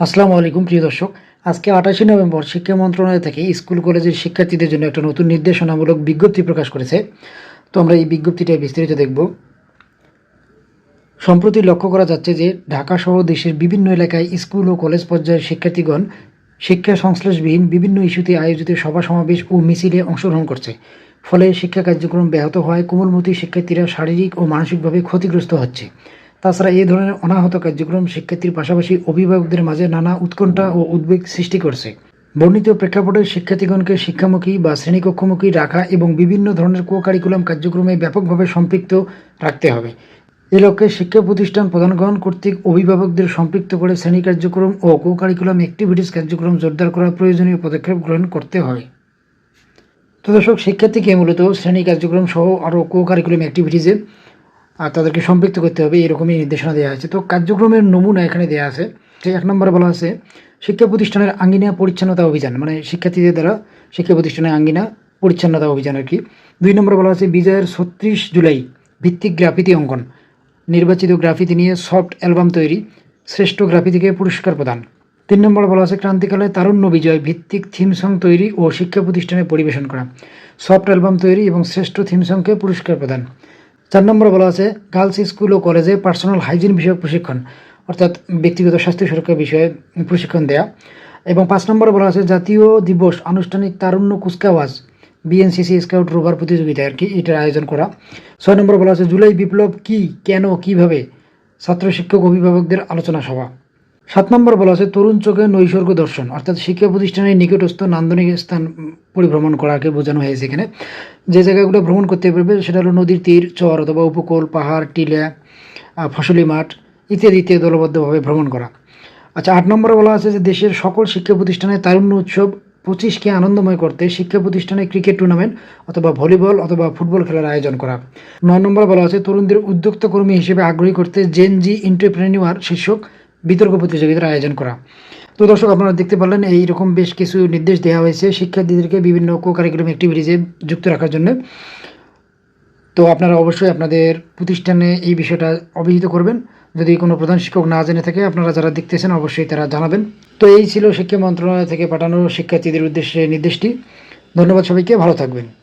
আসসালামু আলাইকুম, প্রিয় দর্শক। আজকে আঠাশে নভেম্বর শিক্ষা মন্ত্রণালয় থেকে স্কুল কলেজের শিক্ষার্থীদের জন্য একটা নতুন নির্দেশনামূলক বিজ্ঞপ্তি প্রকাশ করেছে। তো আমরা এই বিজ্ঞপ্তিটা বিস্তারিত দেখব। সম্প্রতি লক্ষ্য করা যাচ্ছে যে ঢাকা সহ দেশের বিভিন্ন এলাকায় স্কুল ও কলেজ পর্যায়ের শিক্ষার্থীগণ শিক্ষা সংশ্লেষবিহীন বিভিন্ন ইস্যুতে আয়োজিত সভা সমাবেশ ও মিছিলে অংশগ্রহণ করছে। ফলে শিক্ষা কার্যক্রম ব্যাহত হওয়ায় কোমলমতি শিক্ষার্থীরা শারীরিক ও মানসিকভাবে ক্ষতিগ্রস্ত হচ্ছে। তাছাড়া এই ধরনের অনাহত কার্যক্রম শিক্ষার্থীর পাশাপাশি অভিভাবকদের মাঝে নানা উৎকণ্ঠা ও উদ্বেগ সৃষ্টি করছে। বর্ণিত প্রেক্ষাপটে শিক্ষার্থীগণকে শিক্ষামুখী বা শ্রেণীকক্ষমুখী রাখা এবং বিভিন্ন ধরনের কো কারিকুলাম কার্যক্রমে ব্যাপকভাবে সম্পৃক্ত রাখতে হবে। এ লক্ষ্যে শিক্ষা প্রতিষ্ঠান প্রধানগণ কর্তৃক অভিভাবকদের সম্পৃক্ত করে শ্রেণি কার্যক্রম ও কো কারিকুলাম অ্যাক্টিভিটিস কার্যক্রম জোরদার করার প্রয়োজনীয় পদক্ষেপ গ্রহণ করতে হবে। তো দর্শক, শিক্ষার্থীকে মূলত শ্রেণি কার্যক্রম সহ আরও কো কারিকুলাম অ্যাক্টিভিটিসে তাদেরকে সম্পৃক্ত করতে হবে, এরকমই নির্দেশনা দেওয়া আছে। তো কার্যক্রমের নমুনা এখানে দেওয়া আছে। সেই এক নম্বরে বলা আছে, শিক্ষা প্রতিষ্ঠানের আঙ্গিনা পরিচ্ছন্নতা অভিযান মানে শিক্ষার্থীদের দ্বারা শিক্ষা প্রতিষ্ঠানের আঙ্গিনা পরিচ্ছন্নতা অভিযান আর কি। দুই নম্বরে বলা আছে, বিজয়ের ছত্রিশ জুলাই ভিত্তিক গ্রাফিতি অঙ্কন, নির্বাচিত গ্রাফিতি নিয়ে সফট অ্যালবাম তৈরি, শ্রেষ্ঠ গ্রাফিতিকে পুরস্কার প্রদান। তিন নম্বরে বলা আছে, ক্রান্তিকালে তারুণ্য বিজয় ভিত্তিক থিম সং তৈরি ও শিক্ষা প্রতিষ্ঠানে পরিবেশন করা, সফট অ্যালবাম তৈরি এবং শ্রেষ্ঠ থিম সংকে পুরস্কার প্রদান। চার নম্বরে বলা আছে গার্লস স্কুল ও কলেজে পার্সোনাল হাইজিন বিষয়ক প্রশিক্ষণ, অর্থাৎ ব্যক্তিগত স্বাস্থ্য সুরক্ষা বিষয়ে প্রশিক্ষণ দেয়া। এবং পাঁচ নম্বরে বলা আছে, জাতীয় দিবস আনুষ্ঠানিক তারুণ্য কুচকাওয়াজ বিএনসিসি স্কাউট রোভার প্রতিযোগিতা আর কি এটার আয়োজন করা। ছয় নম্বরে বলা আছে, জুলাই বিপ্লব কি, কেন, কীভাবে? ছাত্র শিক্ষক, অভিভাবকদের আলোচনা সভা। সাত নম্বর বলা আছে, তরুণ চোখে নৈসর্গ দর্শন। অর্থাৎ শিক্ষা প্রতিষ্ঠানের নিকটস্থ নান্দনিক স্থান পরিভ্রমণ করাকে বোঝানো হয়েছে এখানে। যে জায়গাগুলো ভ্রমণ করতে পারবে, সেটা হলো নদীর তীর, চর অথবা উপকূল, পাহাড়, টিলা ফসলি মাঠ ইত্যাদি ইত্যাদি দলবদ্ধভাবে ভ্রমণ করা। আচ্ছা আট নম্বরে বলা আছে যে, দেশের সকল শিক্ষা প্রতিষ্ঠানে তারুণ্য উৎসব পঁচিশকে আনন্দময় করতে শিক্ষা প্রতিষ্ঠানে ক্রিকেট টুর্নামেন্ট অথবা ভলিবল অথবা ফুটবল খেলার আয়োজন করা। নয় নম্বরে বলা আছে, তরুণদের উদ্যোক্তা কর্মী হিসেবে আগ্রহী করতে জেন জি এন্টারপ্রেনিউয়ার শীর্ষক বিতর্ক প্রতিযোগিতার আয়োজন করা। তো দর্শক, আপনারা দেখতে পারলেন, এইরকম বেশ কিছু নির্দেশ দেওয়া হয়েছে শিক্ষার্থীদেরকে বিভিন্ন কো কারিকুলাম অ্যাক্টিভিটিসে যুক্ত রাখার জন্য। তো আপনারা অবশ্যই আপনাদের প্রতিষ্ঠানে এই বিষয়টা অবহিত করবেন। যদি কোনো প্রধান শিক্ষক না জেনে থাকে, আপনারা যারা দেখতেছেন, অবশ্যই তারা জানাবেন। তো এই ছিল শিক্ষা মন্ত্রণালয় থেকে পাঠানো শিক্ষার্থীদের উদ্দেশ্যে নির্দেশটি। ধন্যবাদ সবাইকে, ভালো থাকবেন।